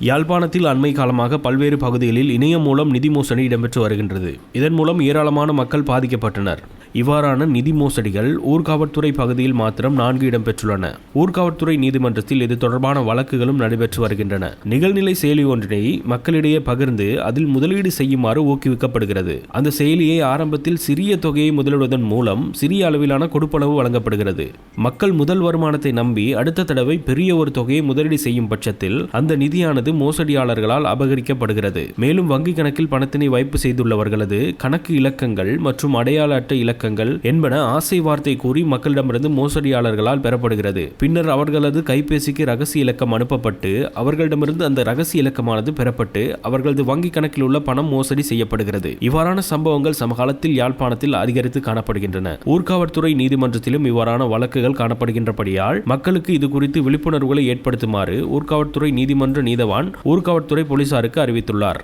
யாழ்ப்பாணத்தில் அண்மை காலமாக பல்வேறு பகுதிகளில் இணையம் மூலம் நிதி மோசடி இடம்பெற்று வருகின்றது. இதன் மூலம் ஏராளமான மக்கள் பாதிக்கப்பட்டனர். இவ்வாறான நிதி மோசடிகள் ஊர்காவற்துறை பகுதியில் மாத்திரம் நான்கு இடம்பெற்றுள்ளன ஊர்காவற்துறை நீதிமன்றத்தில் இது தொடர்பான வழக்குகளும் நடைபெற்று வருகின்றன. நிகழ்நிலை செயலி ஒன்றினை மக்களிடையே பகிர்ந்து அதில் முதலீடு செய்யுமாறு ஊக்குவிக்கப்படுகிறது. அந்த செயலியை ஆரம்பத்தில் சிறிய தொகையை முதலிடுவதன் மூலம் சிறிய அளவிலான கொடுப்பளவு வழங்கப்படுகிறது. மக்கள் முதல் வருமானத்தை நம்பி அடுத்த தடவை பெரிய ஒரு தொகையை முதலீடு செய்யும் பட்சத்தில் அந்த நிதியானது மோசடியாளர்களால் அபகரிக்கப்படுகிறது. மேலும் வங்கி கணக்கில் பணத்தினை வைப்பு செய்துள்ளவர்களது கணக்கு இலக்கங்கள் மற்றும் அடையாள அட்டை இலக்கங்கள் என்பன ஆசை வார்த்தை கூறி மக்களிடமிருந்து மோசடியாளர்களால் பெறப்படுகிறது. பின்னர் அவர்களது கைபேசிக்கு ரகசிய இலக்கம் அனுப்பப்பட்டு அவர்களிடமிருந்து அந்த ரகசிய இலக்கமானது பெறப்பட்டு அவர்களது வங்கி கணக்கில் உள்ள பணம் மோசடி செய்யப்படுகிறது. இவ்வாறான சம்பவங்கள் சமகாலத்தில் யாழ்ப்பாணத்தில் அதிகரித்து காணப்படுகின்றன. ஊர்காவற்துறை நீதிமன்றத்திலும் இவ்வாறான வழக்குகள் காணப்படுகின்றபடியால் மக்களுக்கு இது குறித்து விழிப்புணர்வுகளை ஏற்படுத்துமாறு ஊர்காவற்துறை நீதிமன்ற நீதவான் ஊர்காவற்துறை போலீசாருக்கு அறிவித்துள்ளார்.